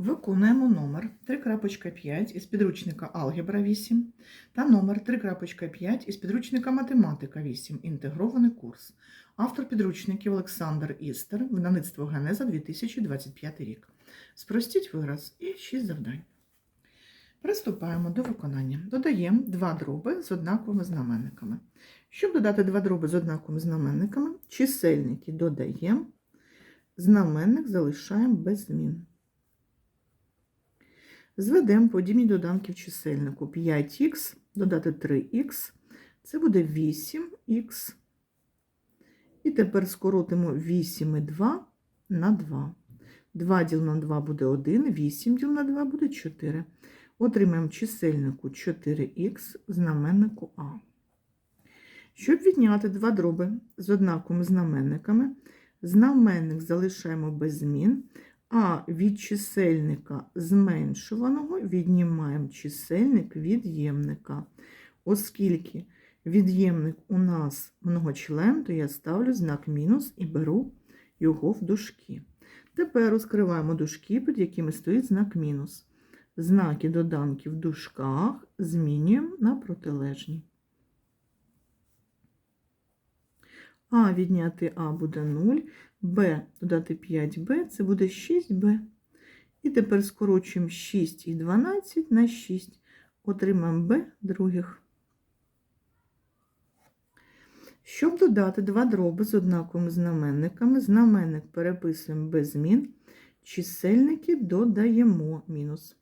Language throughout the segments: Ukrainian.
Виконуємо номер 3.5 із підручника Алгебра 8 та номер 3.5 із підручника Математика 8. Інтегрований курс. Автор підручників Олександр Істер, видавництво Генеза 2025 рік. Спростіть вираз і 6 завдань. Приступаємо до виконання. Додаємо два дроби з однаковими знаменниками. Щоб додати два дроби з однаковими знаменниками, чисельники додаємо, знаменник залишаємо без змін. Зведемо подібні доданки в чисельнику 5х, додати 3х, це буде 8х. І тепер скоротимо 8 і 2 на 2. 2 діл на 2 буде 1, 8 діл на 2 буде 4. Отримаємо чисельнику 4х, знаменнику А. Щоб відняти два дроби з однаковими знаменниками, знаменник залишаємо без змін, а від чисельника зменшуваного віднімаємо чисельник від'ємника. Оскільки від'ємник у нас многочлен, то я ставлю знак мінус і беру його в дужки. Тепер розкриваємо дужки, під якими стоїть знак мінус. Знаки доданків в дужках змінюємо на протилежні. А відняти А буде 0, Б додати 5Б, це буде 6Б. І тепер скорочуємо 6 і 12 на 6. Отримаємо Б других. Щоб додати два дроби з однаковими знаменниками, знаменник переписуємо без змін, чисельники додаємо мінус.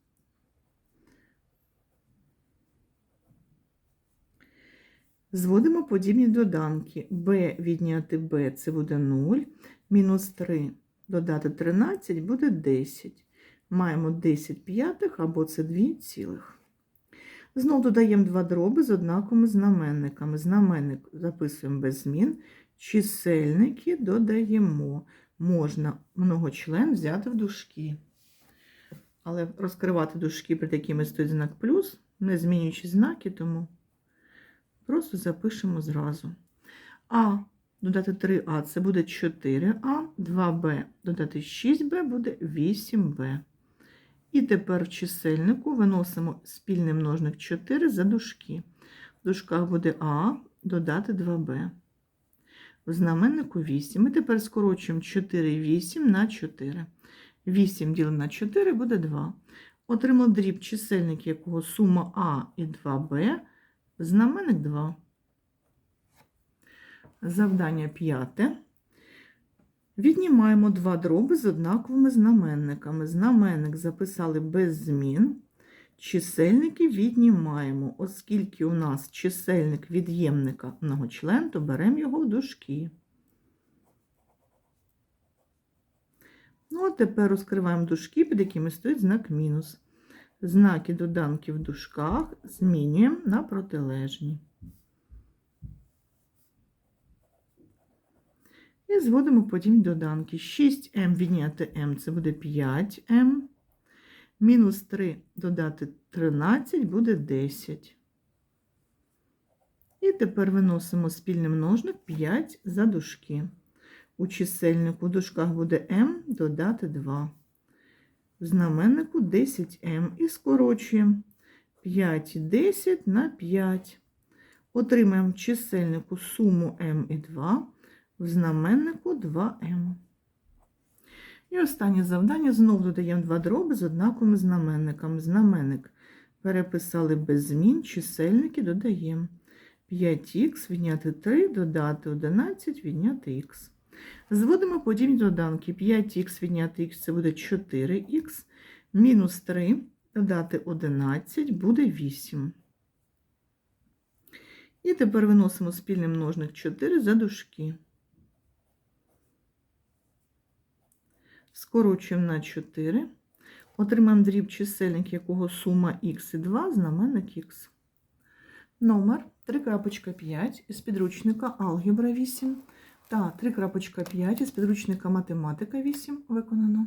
Зводимо подібні доданки. b відняти b це буде 0, мінус 3 додати 13 буде 10. Маємо 10 п'ятих або це 2 цілих. Знову додаємо два дроби з однаковими знаменниками. Знаменник записуємо без змін, чисельники додаємо. Можна многочлен взяти в дужки. Але розкривати дужки, при якими стоїть знак плюс, не змінюючи знаки, тому просто запишемо зразу. А додати 3А це буде 4А, 2Б додати 6Б буде 8Б. І тепер в чисельнику виносимо спільний множник 4 за дужки. В дужках буде А додати 2Б. В знаменнику 8. Ми тепер скорочуємо 4 8 на 4. 8 ділимо на 4 буде 2. Отримав дріб чисельник, якого сума А і 2Б, знаменник 2. Завдання п'яте. Віднімаємо два дроби з однаковими знаменниками. Знаменник записали без змін. Чисельники віднімаємо, оскільки у нас чисельник від'ємника многочлен, то беремо його в дужки. Ну, а тепер розкриваємо дужки, під якими стоїть знак мінус. Знаки доданків в дужках змінюємо на протилежні. І зводимо потім доданки. 6m відняти m це буде 5m. Мінус 3 додати 13 буде 10. І тепер виносимо спільний множник 5 за дужки. У чисельнику в дужках буде m додати 2. В знаменнику 10m і скорочуємо 5 і 10 на 5. Отримаємо чисельнику суму m і 2 в знаменнику 2m. І останнє завдання знову додаємо два дроби з однаковими знаменниками. Знаменник переписали без змін, чисельники додаємо. 5х відняти 3, додати 11, відняти х. Зводимо подібні доданки. 5х відняти х це буде 4х, мінус 3 додати 11 буде 8. І тепер виносимо спільний множник 4 за дужки. Скорочуємо на 4. Отримаємо дріб чисельник, якого сума х і 2, знаменник х. Номер 3.5 із підручника Алгебра 8 та 3.5 із підручника Математика 8 виконано.